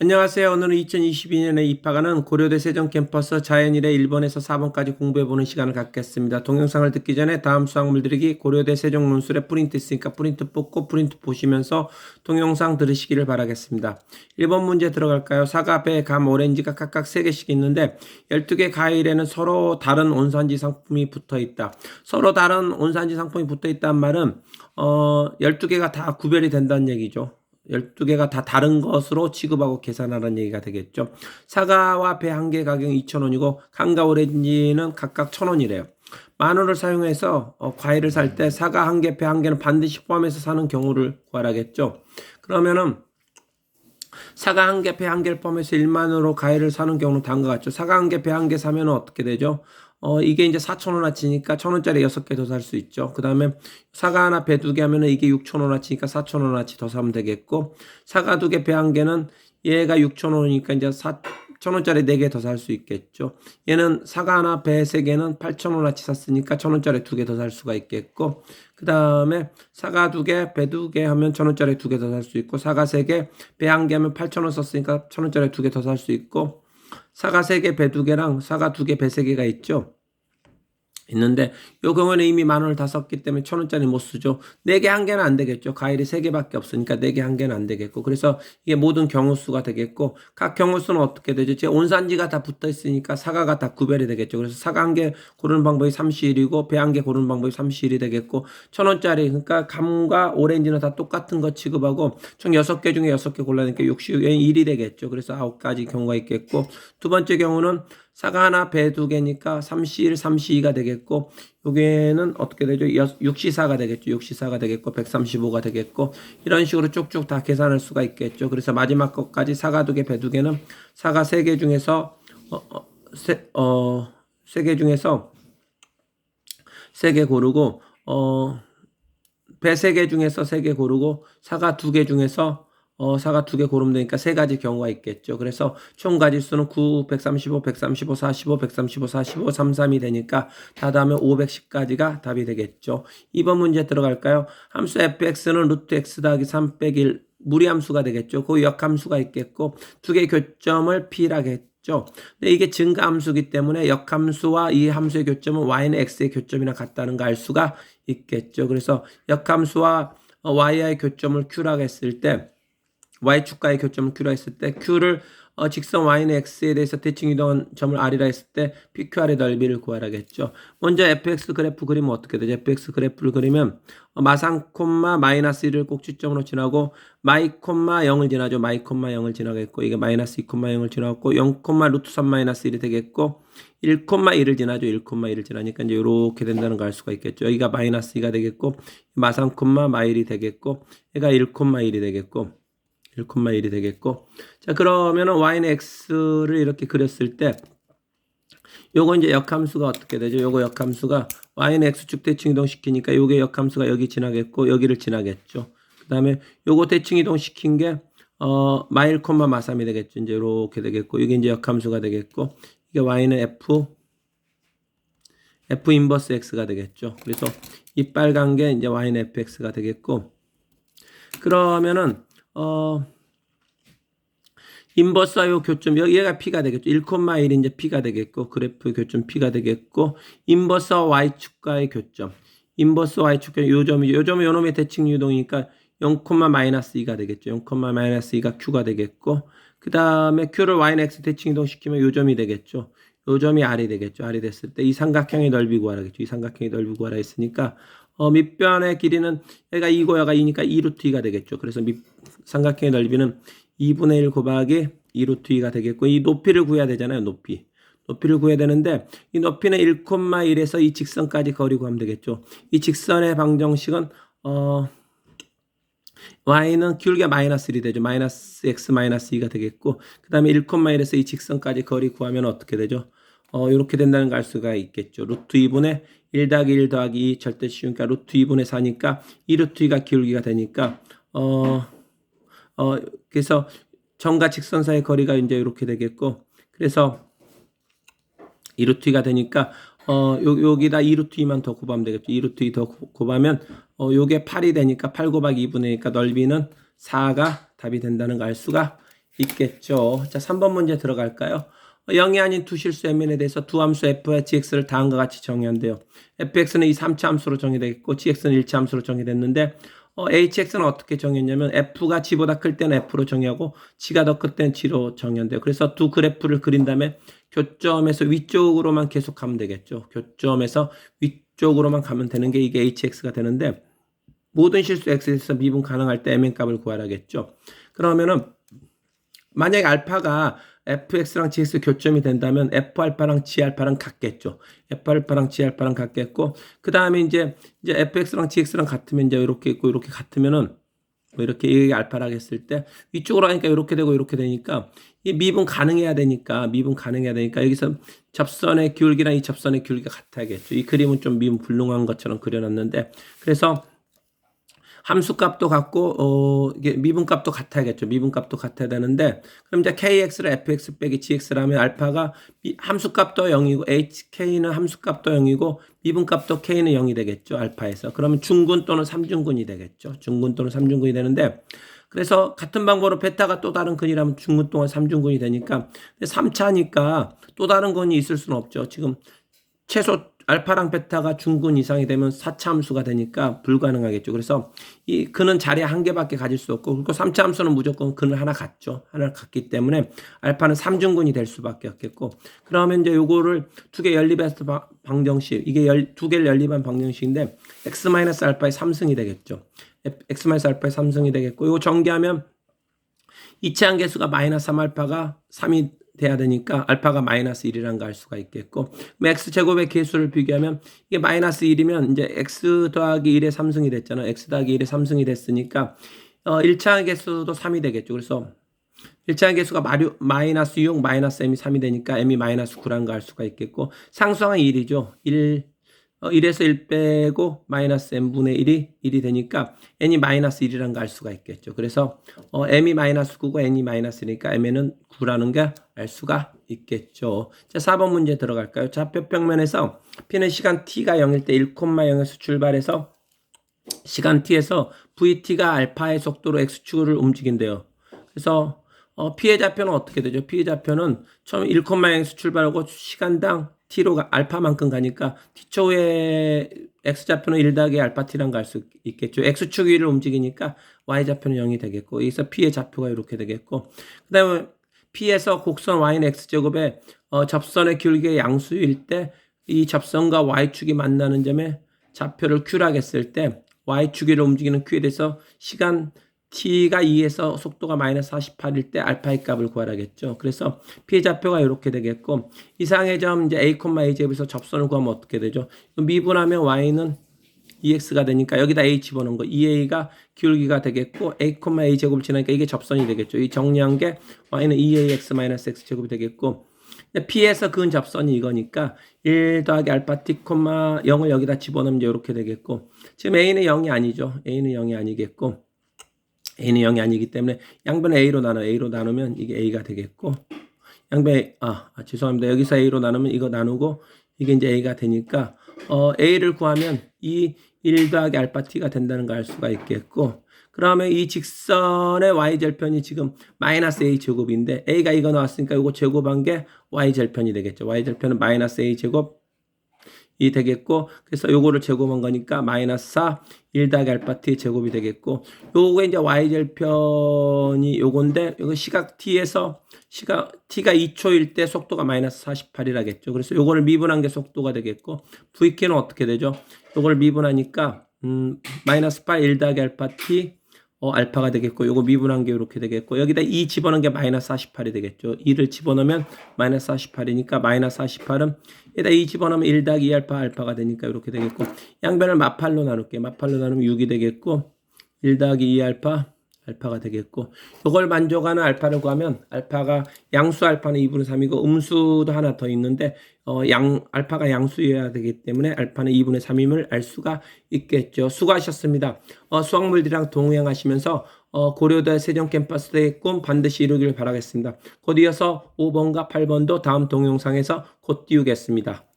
안녕하세요. 오늘은 2022년에 입학하는 고려대 세종 캠퍼스 자연일에 1번에서 4번까지 공부해보는 시간을 갖겠습니다. 동영상을 듣기 전에 다음 수학물 들이기 고려대 세종 논술에 프린트 있으니까 프린트 뽑고 프린트 보시면서 동영상 들으시기를 바라겠습니다. 1번 문제 들어갈까요? 사과, 배, 감, 오렌지가 각각 3개씩 있는데 12개 과일에는 서로 다른 온산지 상품이 붙어 있다. 서로 다른 온산지 상품이 붙어 있다는 말은 어 12개가 다 구별이 된다는 얘기죠. 12개가 다 다른 것으로 취급하고 계산하라는 얘기가 되겠죠. 사과와 배 한 개 가격 2,000원이고 감과 오렌지는 각각 1,000원이래요. 만 원을 사용해서 어, 과일을 살 때 사과 한 개, 배 한 개는 반드시 포함해서 사는 경우를 구하라겠죠. 그러면은 사과 한 개, 배 한 개를 포함해서 1만 원으로 과일을 사는 경우는 다음과 같죠. 사과 한 개, 배 한 개 사면 어떻게 되죠? 어, 이게 이제 4,000원어치니까 1,000원짜리 6개 더 살 수 있죠. 그 다음에 사과 하나, 배 두 개 하면은 이게 6,000원어치니까 4,000원어치 더 사면 되겠고, 사과 두 개, 배 한 개는 얘가 6,000원이니까 이제 4,000원짜리 4개 더 살 수 있겠죠. 얘는 사과 하나, 배 세 개는 8,000원어치 샀으니까 1,000원짜리 두 개 더 살 수가 있겠고, 그 다음에 사과 두 개, 배 두 개 하면 1,000원짜리 두 개 더 살 수 있고, 사과 세 개, 배 한 개 하면 8,000원 썼으니까 1,000원짜리 두 개 더 살 수 있고, 사과 세 개, 배 두 개랑 사과 두 개, 배 세 개가 있죠. 있는데 요 경우에는 이미 만 원을 다 썼기 때문에 천 원짜리 못 쓰죠. 네 개 한 개는 안 되겠죠. 과일이 세 개밖에 없으니까 네 개 한 개는 안 되겠고 그래서 이게 모든 경우 수가 되겠고 각 경우 수는 어떻게 되죠? 제 온산지가 다 붙어 있으니까 사과가 다 구별이 되겠죠. 그래서 사과 한 개 고르는 방법이 30일이고 배 한 개 고르는 방법이 30일이 되겠고 천 원짜리 그러니까 감과 오렌지는 다 똑같은 거 취급하고 총 여섯 개 중에 여섯 개 골라니까 60일이 되겠죠. 그래서 아홉 가지 경우가 있겠고 두 번째 경우는 사과 하나, 배 두 개니까 3C1, 3C2가 되겠고, 여기에는 어떻게 되죠? 6C4가 되겠죠. 6C4가 되겠고, 135가 되겠고, 이런 식으로 쭉쭉 다 계산할 수가 있겠죠. 그래서 마지막 것까지 사과 두 개, 배 두 개는 사과 세개 중에서, 어, 어, 세, 어, 세 개 중에서 세 개 고르고, 어, 배 세 개 중에서 세 개 고르고, 사과 두개 중에서 어, 사과 두개 고르면 되니까 세 가지 경우가 있겠죠. 그래서 총 가지 수는 9, 135, 135, 45, 135, 45, 33이 되니까 다 더하면 510까지가 답이 되겠죠. 2번 문제 들어갈까요? 함수 fx는 루트 x 더하기 3 빼기 1 무리함수가 되겠죠. 그 역함수가 있겠고 두 개 교점을 p라겠죠. 근데 이게 증가함수기 때문에 역함수와 이 함수의 교점은 y는 x의 교점이나 같다는 걸 알 수가 있겠죠. 그래서 역함수와 y의 교점을 q라고 했을 때 y축과의 교점을 q라 했을 때 q를 어, 직선 y는 x에 대해서 대칭 이동한 점을 r이라 했을 때 pqr의 넓이를 구하라겠죠. 먼저 fx 그래프 그리면 어떻게 되죠? fx 그래프를 그리면 어, 마상 콤마 마이너스 1을 꼭지점으로 지나고 마이 콤마 0을 지나죠. 마이 콤마 0을 지나겠고 이게 마이너스 2 콤마 0을 지나고 0 콤마 루트 3 마이너스 1이 되겠고 1 콤마 1을 지나죠. 1 콤마 1을 지나니까 이제 이렇게 된다는 걸 알 수가 있겠죠. 여기가 마이너스 2가 되겠고 마상 콤마 마일이 되겠고 얘가 1 콤마 1이 되겠고 1,1이 되겠고 자 그러면은 y는 x를 이렇게 그렸을 때 요거 이제 역함수가 어떻게 되죠? 요거 역함수가 y는 x축 대칭 이동 시키니까 요게 역함수가 여기 지나겠고 여기를 지나겠죠. 그 다음에 요거 대칭 이동 시킨 게 어, 마일 콤마 마삼이 되겠죠. 이제 이렇게 되겠고 이게 이제 역함수가 되겠고 이게 y는 f f 인버스 x가 되겠죠. 그래서 이 빨간 게 이제 y는 fx가 되겠고 그러면은 어, 인버스와 요 교점, 얘가 P가 되겠죠. 1,1이 이제 P가 되겠고, 그래프 교점 P가 되겠고, 인버스와 Y축과의 교점. 인버스 Y축과 요 점이, 요 점이 요 놈의 대칭 유동이니까 0, 마이너스 2가 되겠죠. 0, 마이너스 2가 Q가 되겠고, 그 다음에 Q를 Y는 X 대칭 이동시키면 요 점이 되겠죠. 요 점이 R이 되겠죠. R이 됐을 때 이 삼각형의 넓이 구하라겠죠. 이 삼각형의 넓이 구하라 했으니까 어, 밑변의 길이는 얘가 2고 얘가 2니까 2루트 2가 되겠죠. 그래서 밑, 삼각형의 넓이는 2분의 1 곱하기 2루트 2가 되겠고 이 높이를 구해야 되잖아요. 높이. 높이를 구해야 되는데 이 높이는 1,1에서 이 직선까지 거리 구하면 되겠죠. 이 직선의 방정식은 어 y는 기울기가 마이너스 1이 되죠. 마이너스 x 마이너스 2가 되겠고 그 다음에 1,1에서 이 직선까지 거리 구하면 어떻게 되죠? 어, 이렇게 된다는 걸 알 수가 있겠죠. 루트 2분의 1 더하기 1 더하기 2 절대 쉬우니까 루트 2분의 4니까 2 루트 2가 기울기가 되니까 어, 어, 그래서 점과 직선 사이의 거리가 이제 이렇게 되겠고 그래서 2 루트 2가 되니까 어, 요, 여기다 2 루트 2만 더 곱하면 되겠죠. 2 루트 2더 곱하면 어, 요게 8이 되니까 8 곱하기 2분의니까 넓이는 4가 답이 된다는 걸 알 수가 있겠죠. 자, 3번 문제 들어갈까요? 어, 0이 아닌 두 실수 mn에 대해서 두 함수 f와 gx를 다음과 같이 정의한대요. fx는 이 3차 함수로 정의되겠고 gx는 1차 함수로 정의됐는데 어, hx는 어떻게 정했냐면 f가 g보다 클 때는 f로 정의하고 g가 더 클 때는 g로 정의한대요. 그래서 두 그래프를 그린 다음에 교점에서 위쪽으로만 계속 가면 되겠죠. 교점에서 위쪽으로만 가면 되는 게 이게 hx가 되는데 모든 실수 x에서 미분 가능할 때 mn 값을 구하라겠죠. 그러면은 만약에 알파가 fx랑 gx 교점이 된다면 f알파랑 g알파랑 같겠죠. f알파랑 g알파랑 같겠고 그 다음에 이제 이제 fx랑 gx랑 같으면 이제 이렇게 있고 이렇게 같으면은 뭐 이렇게 이게 알파라고 했을 때 위쪽으로 하니까 이렇게 되고 이렇게 되니까 이 미분 가능해야 되니까 미분 가능해야 되니까 여기서 접선의 기울기랑 이 접선의 기울기가 같아야겠죠. 이 그림은 좀 미분 불능한 것처럼 그려놨는데 그래서 함수값도 같고 어 이게 미분값도 같아야겠죠. 미분값도 같아야 되는데 그럼 이제 kx를 fx 빼기 gx라면 알파가 미- 함수값도 0이고 hk는 함수값도 0이고 미분값도 k는 0이 되겠죠. 알파에서. 그러면 중근 또는 삼중근이 되겠죠. 중근 또는 삼중근이 되는데 그래서 같은 방법으로 베타가 또 다른 근이라면 중근 동안 삼중근이 되니까 3차니까 또 다른 근이 있을 수는 없죠. 지금 최소 알파랑 베타가 중근 이상이 되면 4차 함수가 되니까 불가능하겠죠. 그래서 이 근은 자리 한 개밖에 가질 수 없고 그리고 3차 함수는 무조건 근을 하나 갖죠. 하나 갖기 때문에 알파는 3중근이 될 수밖에 없겠고 그러면 이제 요거를 두개 방- 방정식 이게 열, 두 개를 연립한 방정식인데 x 마이너스 알파의 3승이 되겠죠. x 마이너스 알파의 3승이 되겠고 이거 전개하면 이체한 개수가 마이너스 3알파가 3이 돼야 되니까 알파가 마이너스 1이라는 걸 알 수가 있겠고 x 제곱의 개수를 비교하면 이게 마이너스 1이면 이제 x 더하기 1의 3승이 됐잖아. x 더하기 1의 3승이 됐으니까 어 1차항 개수도 3이 되겠죠. 그래서 1차항 개수가 마류, 마이너스 6 마이너스 m이 3이 되니까 m이 마이너스 9라는 걸알 수가 있겠고 상수항은 1이죠. 1 어, 1에서 1 빼고 마이너스 n분의 1이 1이 되니까 n이 마이너스 1이라는 걸 알 수가 있겠죠. 그래서 어, m이 마이너스 9고 n이 마이너스니까 m는 9라는 걸 알 수가 있겠죠. 자, 4번 문제 들어갈까요? 좌표 평면에서 p는 시간 t가 0일 때 1,0에서 출발해서 시간 t에서 vt가 알파의 속도로 x축을 움직인대요. 그래서 어, 피해 좌표는 어떻게 되죠? 피해 좌표는 처음 1,0에서 출발하고 시간당 t로 가, 알파만큼 가니까 t초의 x 좌표는 1 더하기 알파 t란 걸알수 있겠죠. x축 위를 움직이니까 y 좌표는 0이 되겠고 여기서 p의 좌표가 이렇게 되겠고 그 다음에 p에서 곡선 y는 x제곱에 어, 접선의 기울기의 양수일 때 이 접선과 y축이 만나는 점에 좌표를 q라고 했을 때 y축 위를 움직이는 q에 대해서 시간 t가 2에서 속도가 마이너스 48일 때 알파의 값을 구하라겠죠. 그래서 피해 좌표가 이렇게 되겠고 이상의 점 이제 a, a 제곱에서 접선을 구하면 어떻게 되죠? 미분하면 y는 2x가 되니까 여기다 a 집어넣은 거 2a가 기울기가 되겠고 a, a 제곱을 지나니까 이게 접선이 되겠죠. 이 정리한 게 y는 2ax x 제곱이 되겠고 p에서 근 접선이 이거니까 1 더하기 알파 t, 0을 여기다 집어넣으면 이렇게 되겠고 지금 a는 0이 아니죠. a는 0이 아니겠고 a는 0이 아니기 때문에 양변 a로 나눠 a로 나누면 이게 a가 되겠고 양변 아, 아 죄송합니다. 여기서 a로 나누면 이거 나누고 이게 이제 a가 되니까 어 a를 구하면 이 1 더하기 알파 t가 된다는 걸 알 수가 있겠고 그러면 이 직선의 y 절편이 지금 마이너스 a 제곱인데 a가 이거 나왔으니까 이거 제곱한 게 y 절편이 되겠죠. y 절편은 마이너스 a 제곱 이 되겠고 그래서 요거를 제곱한 거니까 마이너스 4 1 더하기 알파 t의 제곱이 되겠고 요거 이제 y 절편이 요건데 이거 시각 t에서 시각 t가 2초일 때 속도가 마이너스 48이라겠죠. 그래서 요거를 미분한 게 속도가 되겠고 vk는 어떻게 되죠? 요걸 미분하니까 음 마이너스 8 1 더하기 알파 t 어, 알파가 되겠고, 요거 미분한 게 이렇게 되겠고, 여기다 2 집어넣은 게 마이너스 48이 되겠죠. 2를 집어넣으면 마이너스 48이니까 마이너스 48은 여기다 2 집어넣으면 1 더하기 2 알파 알파가 되니까 이렇게 되겠고, 양변을 마팔로 나눌게요. 마팔로 나누면 6이 되겠고, 1 더하기 2 알파 알파가 되겠고, 요걸 만족하는 알파를 구하면 알파가 양수 알파는 2분의 3이고, 음수도 하나 더 있는데, 어, 양, 알파가 양수여야 되기 때문에 알파는 2분의 3임을 알 수가 있겠죠. 수고하셨습니다. 어, 수학물들이랑 동행하시면서 어, 고려대 세종 캠퍼스의 꿈 반드시 이루기를 바라겠습니다. 곧 이어서 5번과 8번도 다음 동영상에서 곧 띄우겠습니다.